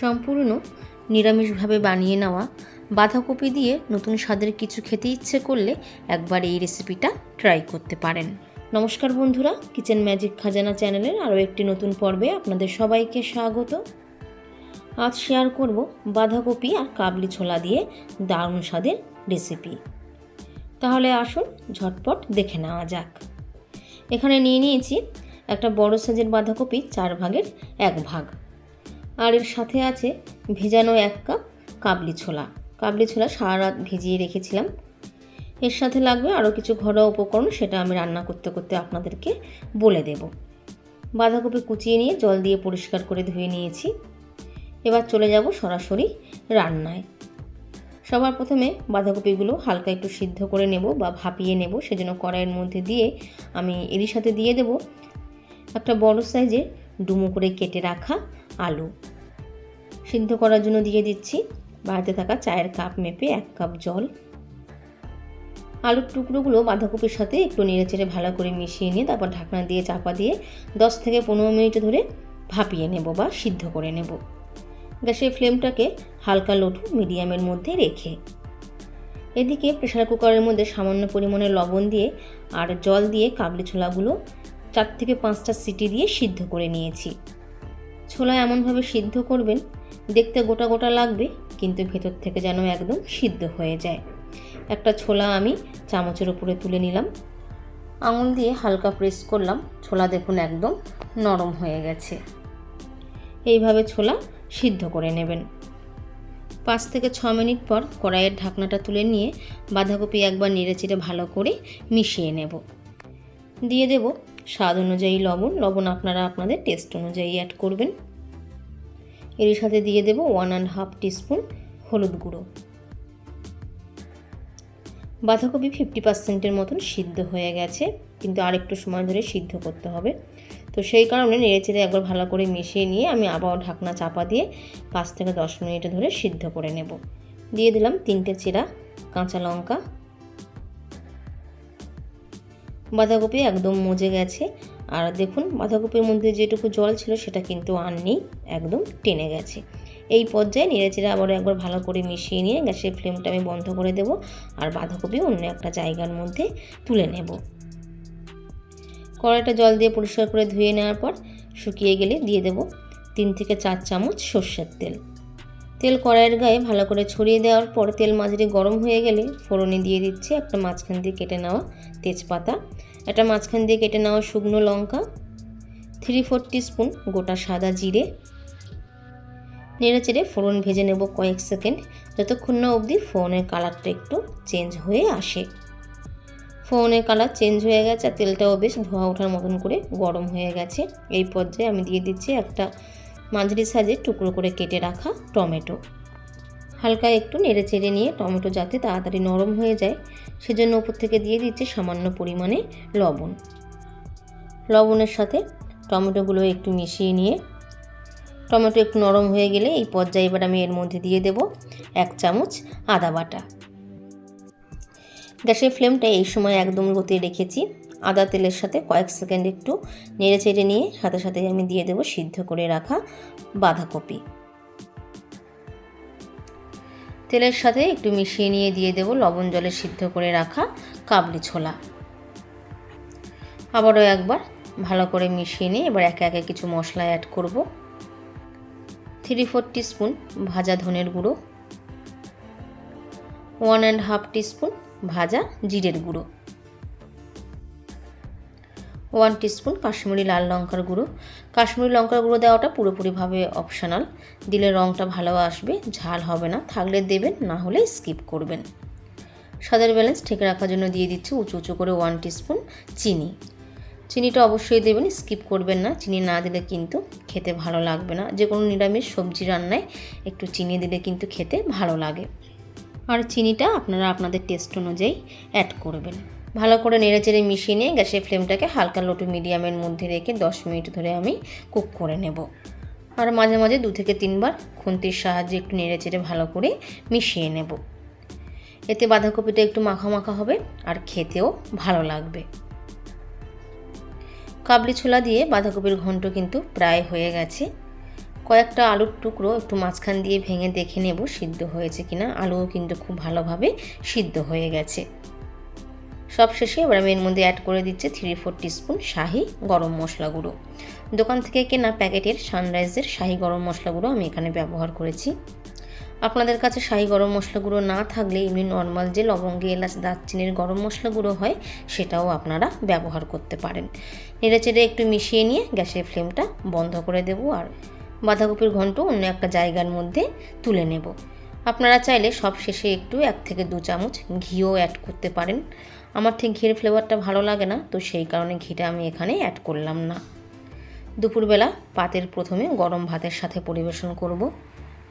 সম্পূর্ণ নিরামিষভাবে বানিয়ে নেওয়া বাঁধাকপি দিয়ে নতুন স্বাদের কিছু খেতে ইচ্ছে করলে একবার এই রেসিপিটা ট্রাই করতে পারেন। নমস্কার বন্ধুরা কিচেন ম্যাজিক খাজানা চ্যানেলের আরও একটি নতুন পর্বে আপনাদের সবাইকে স্বাগত। আজ শেয়ার করব বাঁধাকপি আর কাবলি ছোলা দিয়ে দারুণ স্বাদের রেসিপি তাহলে আসুন ঝটপট দেখে নেওয়া যাক। এখানে নিয়ে নিয়েছি একটা বড় সাইজের বাঁধাকপি চার ভাগের এক ভাগ। আর এর সাথে আছে ভেজানো এক কাপ কাবলি ছোলা। কাবলি ছোলা সারা রাত ভিজিয়ে রেখেছিলাম। এর সাথে লাগবে আরও কিছু ঘরোয়া উপকরণ, সেটা আমি রান্না করতে করতে আপনাদেরকে বলে দেব। বাঁধাকপি কুচিয়ে নিয়ে জল দিয়ে পরিষ্কার করে ধুয়ে নিয়েছি। এবার চলে যাব সরাসরি রান্নায়। সবার প্রথমে বাঁধাকপিগুলো হালকা একটু সিদ্ধ করে নেব বা ভাপিয়ে নেব, সেজন্য কড়াইয়ের মধ্যে দিয়ে আমি এরই সাথে দিয়ে দেব একটা বড় সাইজের ডুমো করে কেটে রাখা আলু। সিদ্ধ করার জন্য দিয়ে দিচ্ছি বাড়িতে থাকা চায়ের কাপ মেপে এক কাপ জল। আলুর টুকরোগুলো বাঁধাকপির সাথে একটু নেড়েচেড়ে ভালো করে মিশিয়ে নিয়ে তারপর ঢাকনা দিয়ে চাপা দিয়ে দশ থেকে পনেরো মিনিট ধরে ভাপিয়ে নেব বা সিদ্ধ করে নেব। গ্যাসের ফ্লেমটাকে হালকা লটু মিডিয়ামের মধ্যে রেখে। এদিকে প্রেশার কুকারের মধ্যে সামান্য পরিমাণে লবণ দিয়ে আর জল দিয়ে কাবলি ছোলাগুলো চার থেকে পাঁচটা সিটি দিয়ে সিদ্ধ করে নিয়েছি। ছোলা এমনভাবে সিদ্ধ করবেন, দেখতে গোটা গোটা লাগবে, কিন্তু ভেতর থেকে যেন একদম সিদ্ধ হয়ে যায়। একটা ছোলা আমি চামচের উপরে তুলে নিলাম। আঙুল দিয়ে হালকা প্রেস করলাম, ছোলা দেখুন একদম নরম হয়ে গেছে। এইভাবে ছোলা সিদ্ধ করে নেবেন। পাঁচ থেকে ছ মিনিট পর কড়াইয়ের ঢাকনাটা তুলে নিয়ে বাঁধাকপি একবার নেড়েচেড়ে ভালো করে মিশিয়ে নেব। দিয়ে দেব স্বাদ অনুযায়ী লবণ লবণ আপনারা আপনাদের টেস্ট অনুযায়ী অ্যাড করবেন। এর সাথে দিয়ে দেব ওয়ান অ্যান্ড হাফ টিস্পুন হলুদ গুঁড়ো। বাঁধাকপি ফিফটি পার্সেন্টের মতন সিদ্ধ হয়ে গেছে, কিন্তু আরেকটু সময় ধরে সিদ্ধ করতে হবে। তো সেই কারণে নেড়েচেড়ে একবার ভালো করে মিশিয়ে নিয়ে আমি আবার ঢাকনা চাপা দিয়ে পাঁচ থেকে দশ মিনিট ধরে সিদ্ধ করে নেব। দিয়ে দিলাম তিনটে চেরা কাঁচা লঙ্কা বাঁধাকপি একদম মজে গেছে। আর দেখুন, বাঁধাকপির মধ্যে যেটুকু জল ছিল সেটা কিন্তু আর নেই, একদম টেনে গেছে। এই পর্যায়ে নেড়েচেড়ে আবার একবার ভালো করে মিশিয়ে নিয়ে গ্যাসের ফ্লেমটা আমি বন্ধ করে দেব আর বাঁধাকপি অন্য একটা জায়গার মধ্যে তুলে নেব। কড়াইটা জল দিয়ে পরিষ্কার করে ধুয়ে নেওয়ার পর শুকিয়ে গেলে দিয়ে দেব তিন থেকে চার চামচ সর্ষের তেল। তেল কড়াইয়ের গায়ে ভালো করে ছড়িয়ে দেওয়ার পর তেল মাঝারি গরম হয়ে গেলে ফোড়নে দিয়ে দিচ্ছি একটা মাঝখান দিয়ে কেটে নেওয়া তেজপাতা, একটা মাঝখান দিয়ে কেটে নেওয়া শুকনো লঙ্কা থ্রি ফোর স্পুন গোটা সাদা জিরে। নেড়ে চেড়ে ফোড়ন ভেজে নেব কয়েক সেকেন্ড, যতক্ষণ না অবধি ফোনের কালারটা একটু চেঞ্জ হয়ে আসে। ফোনের কালার চেঞ্জ হয়ে গেছে আর তেলটাও বেশ ধোয়া ওঠার মতন করে গরম হয়ে গেছে। এই পর্যায়ে আমি দিয়ে দিচ্ছি একটা মাঝারি সাইজে টুকরো করে কেটে রাখা টমেটো। হালকা একটু নেড়ে চেড়ে নিয়ে টমেটো যাতে তাড়াতাড়ি নরম হয়ে যায়, সেজন্য উপর থেকে দিয়ে দিচ্ছে সামান্য পরিমাণে লবণ। লবণের সাথে টমেটোগুলো একটু মিশিয়ে নিয়ে, টমেটো একটু নরম হয়ে গেলে এই পর্যায়ে এবার আমি এর মধ্যে দিয়ে দেব এক চামচ আদা বাটা। গ্যাসের ফ্লেমটা এই সময় একদম গতি রেখেছি। আদা তেলের সাথে কয়েক সেকেন্ড একটু নেড়ে চেড়ে নিয়ে সাথে সাথে আমি দিয়ে দেবো সিদ্ধ করে রাখা বাঁধাকপি। তেলের সাথে একটু মিশিয়ে নিয়ে দিয়ে দেবো লবণ জলে সিদ্ধ করে রাখা কাবলি ছোলা। আবারও একবার ভালো করে মিশিয়ে নিয়ে এবার একে একে কিছু মশলা অ্যাড করব। থ্রি ফোর স্পুন ভাজা ধনের গুঁড়ো। ওয়ান অ্যান্ড হাফ টিস্পুন ভাজা জিরের গুঁড়ো। ওয়ান টিস্পুন কাশ্মীরি লাল লঙ্কার গুঁড়ো। কাশ্মীরি লঙ্কার গুঁড়ো দেওয়াটা পুরোপুরিভাবে অপশানাল দিলে রঙটা ভালো আসবে, ঝাল হবে না। থাকলে দেবেন, না হলে স্কিপ করবেন। স্বাদের ব্যালেন্স ঠিক রাখার জন্য দিয়ে দিচ্ছি উঁচু উঁচু করে ওয়ান টিস্পুন চিনি। চিনিটা অবশ্যই দেবেন স্কিপ করবেন না। চিনি না দিলে কিন্তু খেতে ভালো লাগবে না। যে কোনো নিরামিষ সবজি রান্নায় একটু চিনি দিলে কিন্তু খেতে ভালো লাগে। আর চিনিটা আপনারা আপনাদের টেস্ট অনুযায়ী অ্যাড করবেন। ভালো করে নেড়েচেড়ে মিশিয়ে নিয়ে গ্যাসের ফ্লেমটাকে হালকা লোটু মিডিয়ামের মধ্যে রেখে দশ মিনিট ধরে আমি কুক করে নেব। আর মাঝে মাঝে দু থেকে তিনবার খুন্তির সাহায্যে একটু নেড়েচেড়ে ভালো করে মিশিয়ে নেব। এতে বাঁধাকপিটা একটু মাখা মাখা হবে আর খেতেও ভালো লাগবে। কাবলি ছোলা দিয়ে বাঁধাকপির ঘন্ট কিন্তু প্রায় হয়ে গেছে। কয়েকটা আলুর টুকরো একটু মাঝখান দিয়ে ভেঙে দেখে নেব সিদ্ধ হয়েছে কিনা। আলুও কিন্তু খুব ভালোভাবে সিদ্ধ হয়ে গেছে। সব শেষে এবার আমি এর মধ্যে অ্যাড করে দিচ্ছি থ্রি ফোর টিস্পুন শাহি গরম মশলা গুঁড়ো। দোকান থেকে কেনা প্যাকেটের সানরাইজের শাহি গরম মশলা গুঁড়ো আমি এখানে ব্যবহার করেছি। আপনাদের কাছে শাহি গরম মশলা গুঁড়ো না থাকলে এমনি নর্মাল যে লবঙ্গে এলাচ, দারচিনির গরম মশলা গুঁড়ো হয়, সেটাও আপনারা ব্যবহার করতে পারেন। নেড়েচেড়ে একটু মিশিয়ে নিয়ে গ্যাসের ফ্লেমটা বন্ধ করে দেবো আর বাঁধাকপির ঘন্ট অন্য একটা জায়গার মধ্যে তুলে নেব। আপনারা চাইলে সব শেষে একটু এক থেকে দু চামচ ঘিও অ্যাড করতে পারেন। আমার ঠিক ঘির ফ্লেভারটা ভালো লাগে না, তো সেই কারণে ঘিটা আমি এখানে অ্যাড করলাম না। দুপুরবেলা পাতের প্রথমে গরম ভাতের সাথে পরিবেশন করব।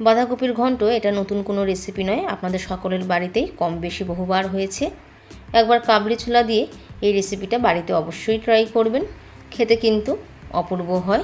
বাঁধাকপির ঘন্ট এটা নতুন কোনো রেসিপি নয়, আপনাদের সকলের বাড়িতেই কম বেশি বহুবার হয়েছে। একবার কাবলি ছোলা দিয়ে এই রেসিপিটা বাড়িতে অবশ্যই ট্রাই করবেন, খেতে কিন্তু অপূর্ব হয়।